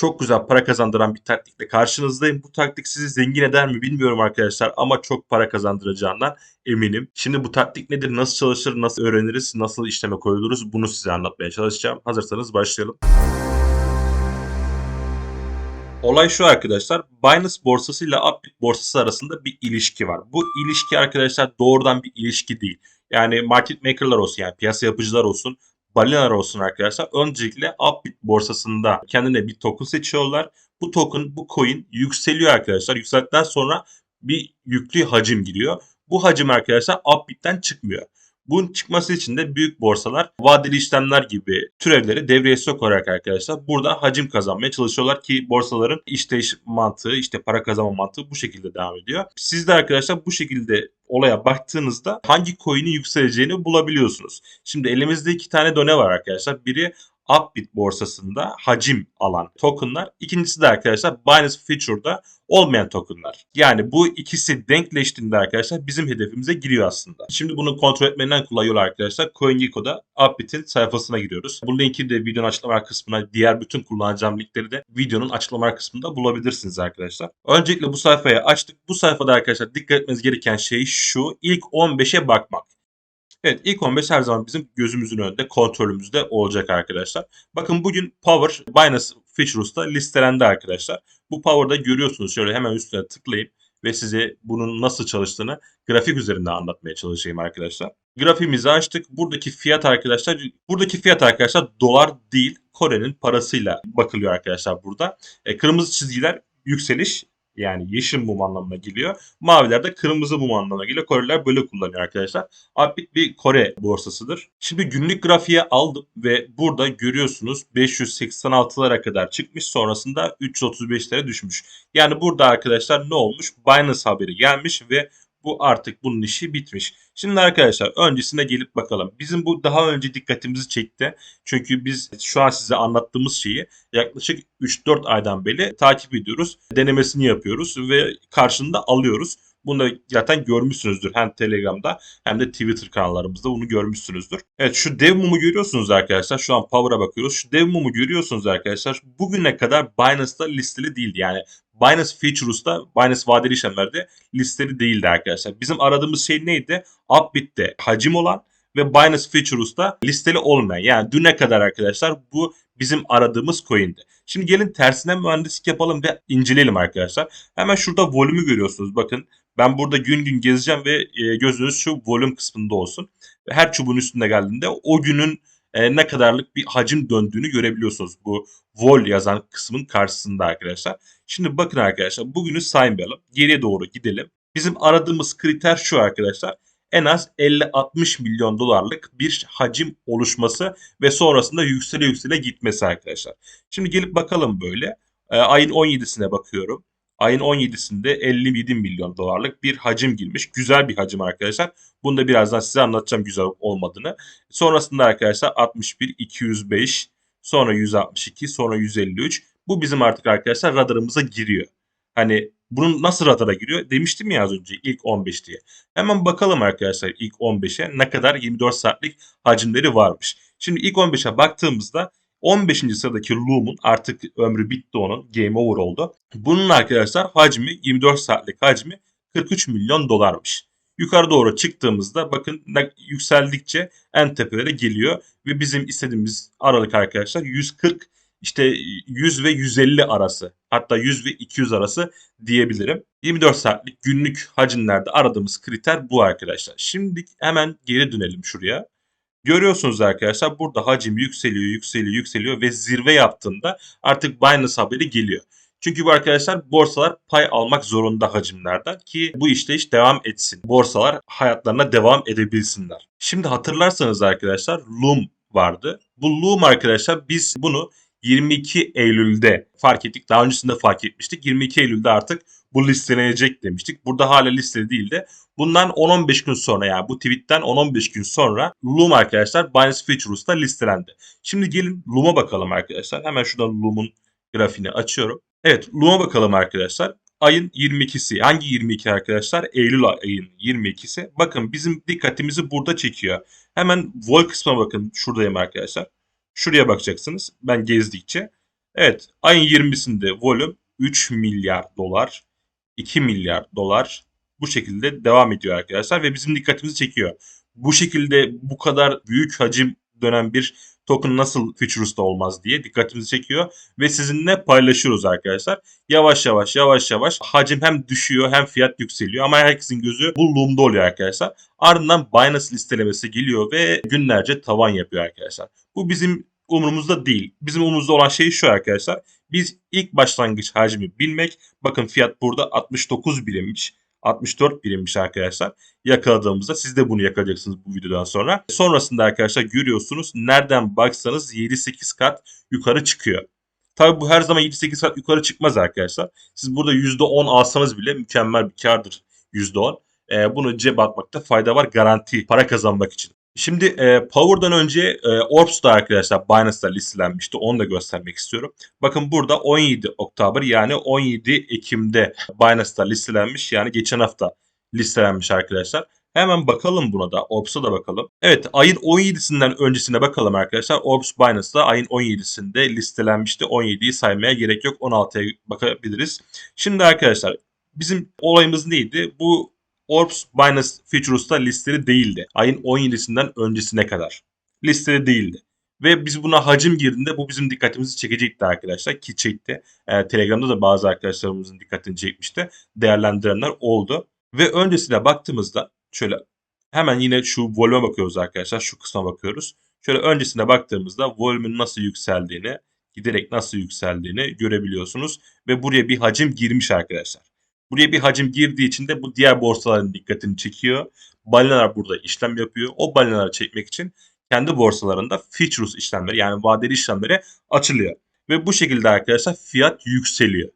Çok güzel para kazandıran bir taktikle karşınızdayım. Bu taktik sizi zengin eder mi bilmiyorum arkadaşlar ama çok para kazandıracağından eminim. Şimdi bu taktik nedir, nasıl çalışır, nasıl öğreniriz, nasıl işleme koyuluruz bunu size anlatmaya çalışacağım. Hazırsanız başlayalım. Olay şu arkadaşlar. Binance borsası ile Upbit borsası arasında bir ilişki var. Bu ilişki arkadaşlar doğrudan bir ilişki değil. Yani market maker'lar olsun yani piyasa yapıcılar olsun balinalar olsun arkadaşlar. Öncelikle Upbit borsasında kendine bir token seçiyorlar. Bu token, bu coin yükseliyor arkadaşlar. Yükseldikten sonra bir yüklü hacim giriyor. Bu hacim arkadaşlar Upbit'ten çıkmıyor. Bunun çıkması için de büyük borsalar vadeli işlemler gibi türevleri devreye sokarak arkadaşlar burada hacim kazanmaya çalışıyorlar ki borsaların işleyiş mantığı işte para kazanma mantığı bu şekilde devam ediyor. Siz de arkadaşlar bu şekilde olaya baktığınızda hangi coin'in yükseleceğini bulabiliyorsunuz. Şimdi elimizde iki tane done var arkadaşlar. Biri Upbit borsasında hacim alan tokenlar. İkincisi de arkadaşlar Binance Future'da olmayan tokenlar. Yani bu ikisi denkleştiğinde arkadaşlar bizim hedefimize giriyor aslında. Şimdi bunu kontrol etmenin en kolay yolu arkadaşlar CoinGecko'da Upbit'in sayfasına giriyoruz. Bu linki de videonun açıklama kısmına diğer bütün kullanacağım linkleri de videonun açıklama kısmında bulabilirsiniz arkadaşlar. Öncelikle bu sayfayı açtık. Bu sayfada arkadaşlar dikkat etmeniz gereken şey şu. İlk 15'e bakmak. Evet ilk 15 her zaman bizim gözümüzün önünde kontrolümüzde olacak arkadaşlar. Bakın bugün Power Binance Futures'ta listelendi arkadaşlar. Bu Power'da görüyorsunuz şöyle hemen üstüne tıklayıp ve size bunun nasıl çalıştığını grafik üzerinde anlatmaya çalışayım arkadaşlar. Grafiğimizi açtık. Buradaki fiyat arkadaşlar, buradaki fiyat arkadaşlar dolar değil Kore'nin parasıyla bakılıyor arkadaşlar burada. E, kırmızı çizgiler yükseliş, yani yeşil mum anlamına geliyor. Maviler de kırmızı mum anlamına geliyor. Koreliler böyle kullanıyor arkadaşlar. Upbit bir Kore borsasıdır. Şimdi günlük grafiğe aldım ve burada görüyorsunuz 586'lara kadar çıkmış. Sonrasında 335'lere düşmüş. Yani burada arkadaşlar ne olmuş? Binance haberi gelmiş ve bu artık bunun işi bitmiş. Şimdi arkadaşlar öncesine gelip bakalım. Bizim bu daha önce dikkatimizi çekti. Çünkü biz şu an size anlattığımız şeyi yaklaşık 3-4 aydan beri takip ediyoruz. Denemesini yapıyoruz ve karşında alıyoruz. Bunu zaten görmüşsünüzdür hem Telegram'da hem de Twitter kanallarımızda bunu görmüşsünüzdür. Evet şu dev mumu görüyorsunuz arkadaşlar. Şu an Power'a bakıyoruz. Şu dev mumu görüyorsunuz arkadaşlar. Bugüne kadar Binance'da listeli değildi. Yani Binance Futures'ta, Binance vadeli işlemlerde listeli değildi arkadaşlar. Bizim aradığımız şey neydi? Upbit'te hacim olan ve Binance Futures'ta listeli olmayan. Yani düne kadar arkadaşlar bu bizim aradığımız coin'di. Şimdi gelin tersine mühendislik yapalım ve inceleyelim arkadaşlar. Hemen şurada volümü görüyorsunuz. Bakın ben burada gün gün gezeceğim ve e, gözünüz şu volüm kısmında olsun. Her çubuğun üstünde geldiğinde o günün e, ne kadarlık bir hacim döndüğünü görebiliyorsunuz. Bu vol yazan kısmın karşısında arkadaşlar. Şimdi bakın arkadaşlar bugünü saymayalım. Geriye doğru gidelim. Bizim aradığımız kriter şu arkadaşlar. En az 50-60 milyon dolarlık bir hacim oluşması ve sonrasında yüksele yüksele gitmesi arkadaşlar. Şimdi gelip bakalım böyle. E, ayın 17'sine bakıyorum. Ayın 17'sinde 57 milyon dolarlık bir hacim girmiş. Güzel bir hacim arkadaşlar. Bunu da birazdan size anlatacağım güzel olmadığını. Sonrasında arkadaşlar 61, 205, sonra 162, sonra 153. Bu bizim artık arkadaşlar radarımıza giriyor. Hani bunun nasıl radara giriyor? Demiştim ya az önce ilk 15 diye. Hemen bakalım arkadaşlar ilk 15'e ne kadar 24 saatlik hacimleri varmış. Şimdi ilk 15'e baktığımızda 15. sıradaki Loom'un artık ömrü bitti onun. Game over oldu. Bunun arkadaşlar hacmi 24 saatlik hacmi 43 milyon dolarmış. Yukarı doğru çıktığımızda bakın yükseldikçe en tepelere geliyor ve bizim istediğimiz aralık arkadaşlar 140 işte 100 ve 150 arası hatta 100 ve 200 arası diyebilirim. 24 saatlik günlük hacimlerde aradığımız kriter bu arkadaşlar. Şimdi hemen geri dönelim şuraya. Görüyorsunuz arkadaşlar burada hacim yükseliyor, yükseliyor, yükseliyor ve zirve yaptığında artık Binance haberi geliyor. Çünkü bu arkadaşlar borsalar pay almak zorunda hacimlerden ki bu işte iş devam etsin. Borsalar hayatlarına devam edebilsinler. Şimdi hatırlarsanız arkadaşlar Loom vardı. Bu Loom arkadaşlar biz bunu 22 Eylül'de fark ettik. Daha öncesinde fark etmiştik. 22 Eylül'de artık bu listelenecek demiştik. Burada hala listeli değil de bundan 10-15 gün sonra yani bu tweetten 10-15 gün sonra Loom arkadaşlar Binance Futures'ta listelendi. Şimdi gelin Loom'a bakalım arkadaşlar. Hemen şuradan Loom'un grafiğini açıyorum. Evet Loom'a bakalım arkadaşlar. Ayın 22'si. Hangi 22 arkadaşlar? Eylül ayın 22'si. Bakın bizim dikkatimizi burada çekiyor. Hemen vol kısmına bakın. Şuradayım arkadaşlar. Şuraya bakacaksınız. Ben gezdikçe. Evet ayın 20'sinde volüm 3 milyar dolar, 2 milyar dolar bu şekilde devam ediyor arkadaşlar ve bizim dikkatimizi çekiyor. Bu şekilde bu kadar büyük hacim dönen bir token nasıl Futures'ta olmaz diye dikkatimizi çekiyor ve sizinle paylaşıyoruz arkadaşlar. Yavaş yavaş yavaş yavaş hacim hem düşüyor hem fiyat yükseliyor ama herkesin gözü bu Loom'da oluyor arkadaşlar. Ardından Binance listelemesi geliyor ve günlerce tavan yapıyor arkadaşlar. Bu bizim umurumuzda değil. Bizim umurumuzda olan şey şu arkadaşlar. Biz ilk başlangıç hacmi bilmek. Bakın fiyat burada 69 birimmiş. 64 birimmiş arkadaşlar. Yakaladığımızda siz de bunu yakalayacaksınız bu videodan sonra. Sonrasında arkadaşlar görüyorsunuz nereden baksanız 7-8 kat yukarı çıkıyor. Tabi bu her zaman 7-8 kat yukarı çıkmaz arkadaşlar. Siz burada %10 alsanız bile mükemmel bir kardır %10. Ee, bunu cebe atmakta fayda var garanti para kazanmak için. Şimdi e, Power'dan önce e, Orbs'da arkadaşlar Binance'da listelenmişti. Onu da göstermek istiyorum. Bakın burada 17 Oktober yani 17 Ekim'de Binance'da listelenmiş. Yani geçen hafta listelenmiş arkadaşlar. Hemen bakalım buna da. Orbs'a da bakalım. Evet ayın 17'sinden öncesine bakalım arkadaşlar. Orbs Binance'da ayın 17'sinde listelenmişti. 17'yi saymaya gerek yok. 16'ya bakabiliriz. Şimdi arkadaşlar bizim olayımız neydi? Bu Orbs Binance Futures'ta listeli değildi. Ayın 17'sinden öncesine kadar. Listeli değildi. Ve biz buna hacim girdiğinde bu bizim dikkatimizi çekecekti arkadaşlar ki çekti. Ee, Telegram'da da bazı arkadaşlarımızın dikkatini çekmişti. Değerlendirenler oldu. Ve öncesine baktığımızda şöyle hemen yine şu volüme bakıyoruz arkadaşlar. Şu kısma bakıyoruz. Şöyle öncesine baktığımızda volümün nasıl yükseldiğini, giderek nasıl yükseldiğini görebiliyorsunuz. Ve buraya bir hacim girmiş arkadaşlar. Buraya bir hacim girdiği için de bu diğer borsaların dikkatini çekiyor. Balinalar burada işlem yapıyor. O balinaları çekmek için kendi borsalarında futures işlemleri yani vadeli işlemleri açılıyor. Ve bu şekilde arkadaşlar fiyat yükseliyor.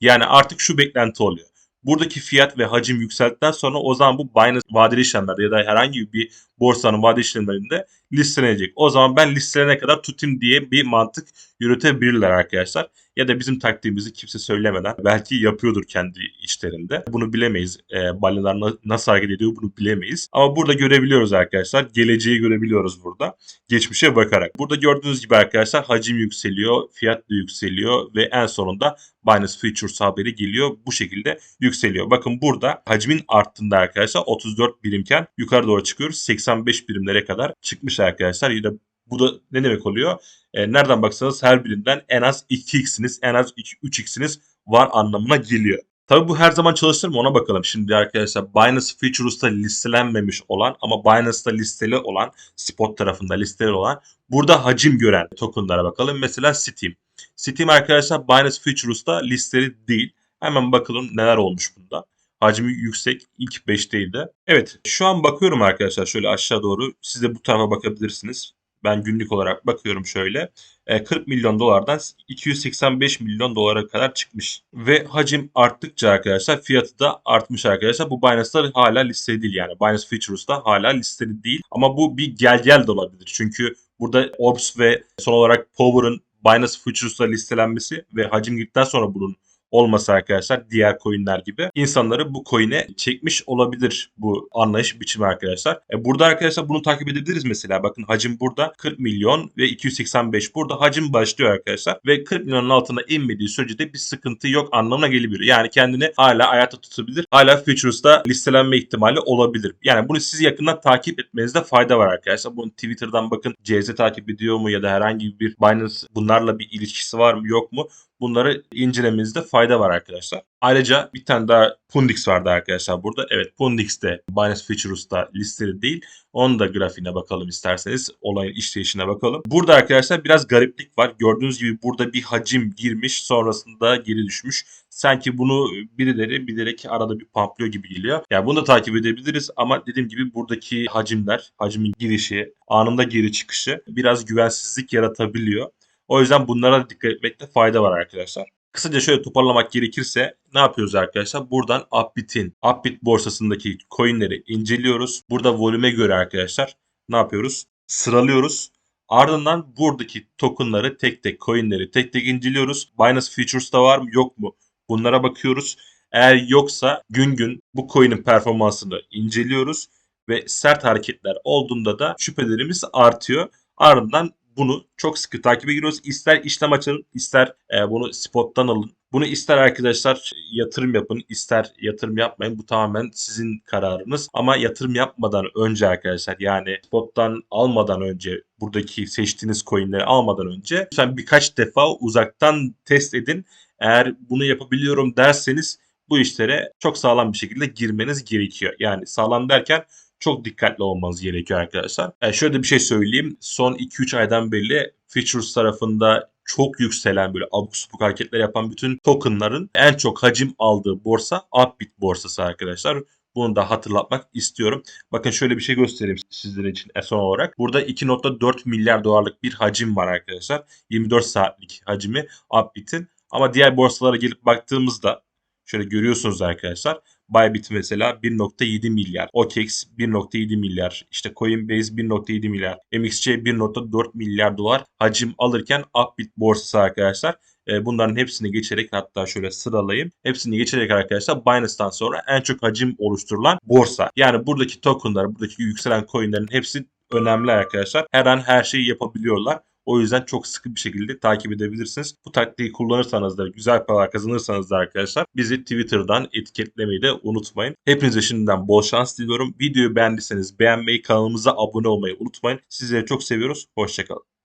Yani artık şu beklenti oluyor. Buradaki fiyat ve hacim yükseldikten sonra o zaman bu Binance vadeli işlemlerde ya da herhangi bir borsanın vadeli işlemlerinde listelenecek. O zaman ben listelene kadar tutayım diye bir mantık yürütebilirler arkadaşlar. Ya da bizim taktiğimizi kimse söylemeden belki yapıyordur kendi içlerinde. Bunu bilemeyiz. E, balinalar na- nasıl hareket ediyor bunu bilemeyiz. Ama burada görebiliyoruz arkadaşlar. Geleceği görebiliyoruz burada. Geçmişe bakarak. Burada gördüğünüz gibi arkadaşlar hacim yükseliyor, fiyat da yükseliyor ve en sonunda Binance Futures haberi geliyor. Bu şekilde yükseliyor. Bakın burada hacmin arttığında arkadaşlar 34 birimken yukarı doğru çıkıyoruz. 85 birimlere kadar çıkmış arkadaşlar. Yine bu da ne demek oluyor? E, nereden baksanız her birinden en az 2x'iniz, en az 3x'iniz var anlamına geliyor. Tabii bu her zaman çalışır mı ona bakalım. Şimdi arkadaşlar Binance Futures'ta listelenmemiş olan ama Binance'da listeli olan, spot tarafında listeli olan burada hacim gören tokenlara bakalım. Mesela Steam. Steam arkadaşlar Binance Futures'ta listeli değil. Hemen bakalım neler olmuş bunda. Hacmi yüksek. ilk 5'teydi. Evet şu an bakıyorum arkadaşlar şöyle aşağı doğru. Siz de bu tarafa bakabilirsiniz. Ben günlük olarak bakıyorum şöyle. 40 milyon dolardan 285 milyon dolara kadar çıkmış. Ve hacim arttıkça arkadaşlar fiyatı da artmış arkadaşlar. Bu Binance'da hala listeli değil yani. Binance Futures'ta hala listeli değil. Ama bu bir gel gel de olabilir. Çünkü burada Orbs ve son olarak Power'ın Binance Futures'ta listelenmesi ve hacim gittikten sonra bunun olmasa arkadaşlar diğer coinler gibi insanları bu coin'e çekmiş olabilir bu anlayış biçimi arkadaşlar. E burada arkadaşlar bunu takip edebiliriz mesela. Bakın hacim burada 40 milyon ve 285 burada hacim başlıyor arkadaşlar ve 40 milyonun altına inmediği sürece de bir sıkıntı yok anlamına gelebilir. Yani kendini hala ayakta tutabilir. Hala Futures'ta listelenme ihtimali olabilir. Yani bunu siz yakından takip etmenizde fayda var arkadaşlar. Bunu Twitter'dan bakın CZ takip ediyor mu ya da herhangi bir Binance bunlarla bir ilişkisi var mı yok mu? Bunları incelemenizde fayda var arkadaşlar. Ayrıca bir tane daha Pundix vardı arkadaşlar burada. Evet Pundix de Binance Futures'ta listeli değil. Onun da grafiğine bakalım isterseniz. Olayın işleyişine bakalım. Burada arkadaşlar biraz gariplik var. Gördüğünüz gibi burada bir hacim girmiş sonrasında geri düşmüş. Sanki bunu birileri bilerek arada bir pamplıyor gibi geliyor. Yani bunu da takip edebiliriz ama dediğim gibi buradaki hacimler, hacmin girişi, anında geri çıkışı biraz güvensizlik yaratabiliyor. O yüzden bunlara dikkat etmekte fayda var arkadaşlar. Kısaca şöyle toparlamak gerekirse ne yapıyoruz arkadaşlar? Buradan Upbit'in, Upbit borsasındaki coinleri inceliyoruz. Burada volüme göre arkadaşlar ne yapıyoruz? Sıralıyoruz. Ardından buradaki tokenları tek tek, coinleri tek tek inceliyoruz. Binance Futures'ta var mı yok mu? Bunlara bakıyoruz. Eğer yoksa gün gün bu coin'in performansını inceliyoruz ve sert hareketler olduğunda da şüphelerimiz artıyor. Ardından bunu çok sıkı takip ediyoruz. İster işlem açın, ister e, bunu spottan alın. Bunu ister arkadaşlar yatırım yapın, ister yatırım yapmayın. Bu tamamen sizin kararınız. Ama yatırım yapmadan önce arkadaşlar yani spottan almadan önce buradaki seçtiğiniz coinleri almadan önce lütfen birkaç defa uzaktan test edin. Eğer bunu yapabiliyorum derseniz bu işlere çok sağlam bir şekilde girmeniz gerekiyor. Yani sağlam derken çok dikkatli olmanız gerekiyor arkadaşlar. Yani şöyle bir şey söyleyeyim. Son 2-3 aydan beri Features tarafında çok yükselen böyle abuk subuk hareketler yapan bütün tokenların en çok hacim aldığı borsa Upbit borsası arkadaşlar. Bunu da hatırlatmak istiyorum. Bakın şöyle bir şey göstereyim sizler için son olarak. Burada 2.4 milyar dolarlık bir hacim var arkadaşlar. 24 saatlik hacmi Upbit'in. Ama diğer borsalara gelip baktığımızda şöyle görüyorsunuz arkadaşlar. Bybit mesela 1.7 milyar, OKEx 1.7 milyar, işte Coinbase 1.7 milyar, MXC 1.4 milyar dolar hacim alırken Upbit borsası arkadaşlar e, bunların hepsini geçerek hatta şöyle sıralayayım. Hepsini geçerek arkadaşlar Binance'tan sonra en çok hacim oluşturulan borsa. Yani buradaki tokenlar, buradaki yükselen coinlerin hepsi önemli arkadaşlar. Her an her şeyi yapabiliyorlar. O yüzden çok sıkı bir şekilde takip edebilirsiniz. Bu taktiği kullanırsanız da güzel paralar kazanırsanız da arkadaşlar bizi Twitter'dan etiketlemeyi de unutmayın. Hepinize şimdiden bol şans diliyorum. Videoyu beğendiyseniz beğenmeyi, kanalımıza abone olmayı unutmayın. Sizleri çok seviyoruz. Hoşçakalın.